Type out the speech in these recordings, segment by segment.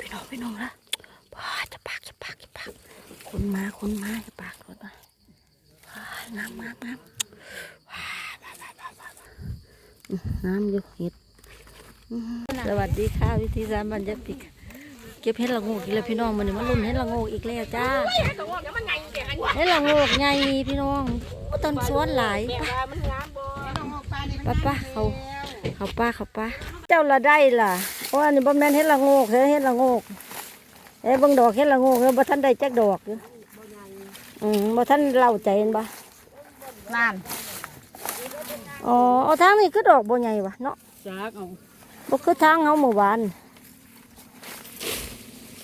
พี่น้องพี่น้องละป้าจะปากจะปากจะปากคนมาคนมาจะปากคนมาว้ายน้ำน้ำน้ำว้าว้าว้าว้าว้าน้ำอยู่เห็ดสวัสดีค่ะวิธีสารบัญญัติเก็บเห็ดละโงกอีกแล้วพี่น้องมันนี่มาลุ่นเห็ดละงกอีกแล้วจ้าเห็ดละงกไงพี่น้องต้นสวนหลายป้าป้าป้าเขาเขาป้าเขาป้าเจ้าละได้ล่ะ เพราะอันนี้บ่แม่นเห็ดละโงกเด้อเห็ดละโงกเอ้ยเบิ่งดอกเห็ดละโงกเด้อบ่ทันได้จักดอกอยู่อืมบ่ทันเล่าใจเห็นบ่นั่นอ๋อเอาทางนี้คือดอกบ่ใหญ่วะเนาะจากเอาบ่คือทางเฮาเมื่อวาน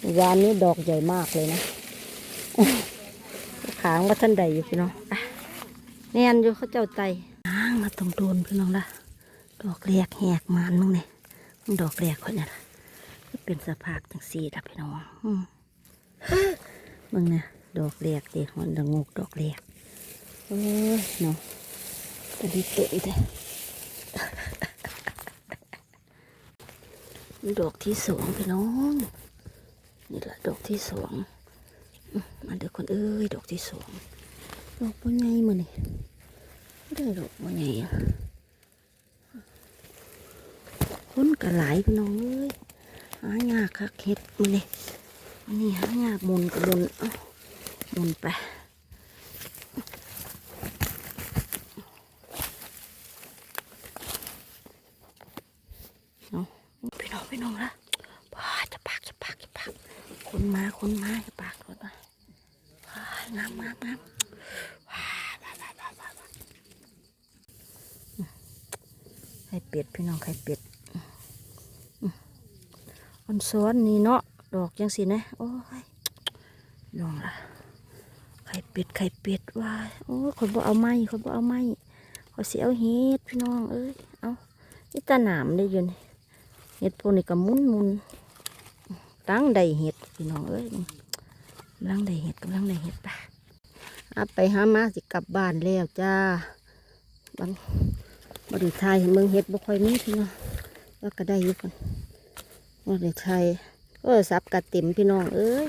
เมื่อวานนี้ดอกใหญ่มากเลยนะขางว่าท่านใดอยู่พี่น้องอะแน่นอยู่เขาเจ้าไตอ้างมาตรงโดนพี่น้องละดอกแรกแหกมานมึงเนี่ยมึง ดอกแรกคนนี่ยล่ะก็เป็นสภาพจังสี่ละพี่น้องอืมมึงนี่ยดอกแรกเด็กมันดงกดอกแรกเอ้ยเนาะตอนนี้เตะเด้ดอกที่สองพี่น้องนี่แหละดอกที่สองอื้อมาเดี๋ยวคนเอ้ยดอกที่สองดอกบัวใหญ่มาเนี่ยได้ดอกบัวใหญ่ คนกระไหลพี่น้องเอ้ยหายากคักเห็ดมาเนี่ยอันนี้หายากมุนกระบนเอ้าหมุนไปเอาพี่น้องพี่น้องละป้าจะปากจะปากจะปากคนมาคนมาจะปากคนมาน้ำน้ำน้ำว้ายว้ายว้ายว้าว้ายว้ายอืมไข่เป็ดพี่น้องไข่เป็ด อันซ้อนนี่เนาะดอกยังสินะโอ้ยน้องละไข่เป็ดไข่เป็ดว้าโอ้คนบ่เอาไม้คนบ่เอาไม้ขอยสิเอาเห็ดพี่น้องเอ้ยเอานี่ตาหนามได้อยินเห็ดพวกนี้ก็มุนมุนตั้งใดเห็ดพี่น้องเอ้ยกำลังใดเห็ดกำลังใดเห็ดไปอาไปหามาสิกลับบ้านแล้วจ้าบังบริไทยเมืองเห็ดบ่ค่อยมีพี่น้องแล้วก็ได้อยู่คน บริไทยเออสับกระติมพี่น้องเอ้ย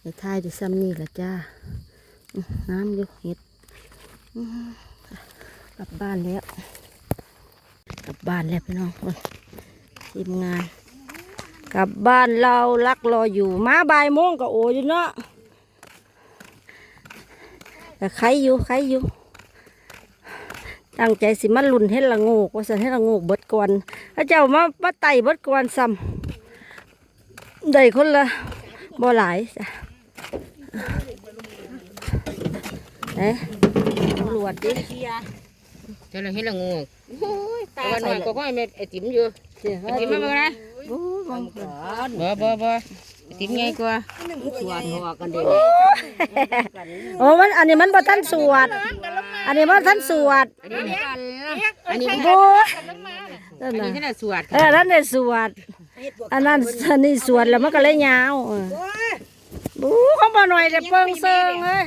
ในไทยจะซ้ำนี่ละจ้าน้ำอยู่เห็ดกลับบ้านแล้ว กลับบ้านแล้วพี่น้องคนทีมงาน กลับบ้านเราลักรออยู่มาบ่ายโมงก็โออยู่เนาะแต่ใครอยู่ใครอยู่ตั้งใจสิมาลุ่นให้ละโงกว่าสันให้ละโงกเบิดก่อนถ้าเจ้ามามาไต่เบิดก่อนซ้ำ ได้คนละบ่หลายจ้ะเอ๊ะตำรวจดิเจ้าเลยให้ละงูตาหน่อยก็ค่อยเม็ดไอติ๋มอยู่เสียไอติ๋มมาเมื่อไรโอ้ยมองก่อนบ่บ่บ่ไอติ๋มไงกว่าสวนหัวกันเด็กโอ้มันอันนี้มันบ่ทันสวด อันนี้มันทันสวด อันนี้อันนี้โอ้ยนั่อันนนี้น่ะขนาดสวดเออท่านได้สวด อันนั้นอันนี้สวดแล้วมันก็เลยยาวเออบูเขาบ่หน่อยเดี๋ยวเปิงเซิงเลย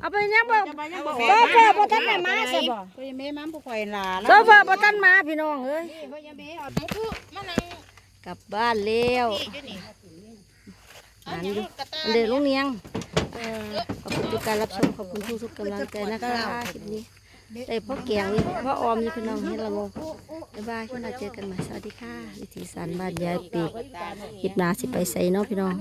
เอาไปยังบ่โซเฟอร์บ่ทันได้มาใช่บ่ก็ยังไม่มั่มผู้ข่อยลาโซเฟอร์บ่ทันมาพี่น้องเอ้ยก็ยังไม่เอาคือมันนั่งกลับบ้านแล้วอยู่นี่อันนี้อันเด็กลุงเนียงเออขอบคุณทุกการรับชมขอบคุณทุกทุกๆกำลังใจนะคะคลิปนี้ ได้พ่อแก้วพ่อออมนี่พี่น้องให้ละโงกบ๊ายบายคุณอาเจอกันใหม่สวัสดีค่ะ วิธีสานบ้านยายปีกอิดนาสิไปใส่เนาะพี่น้อง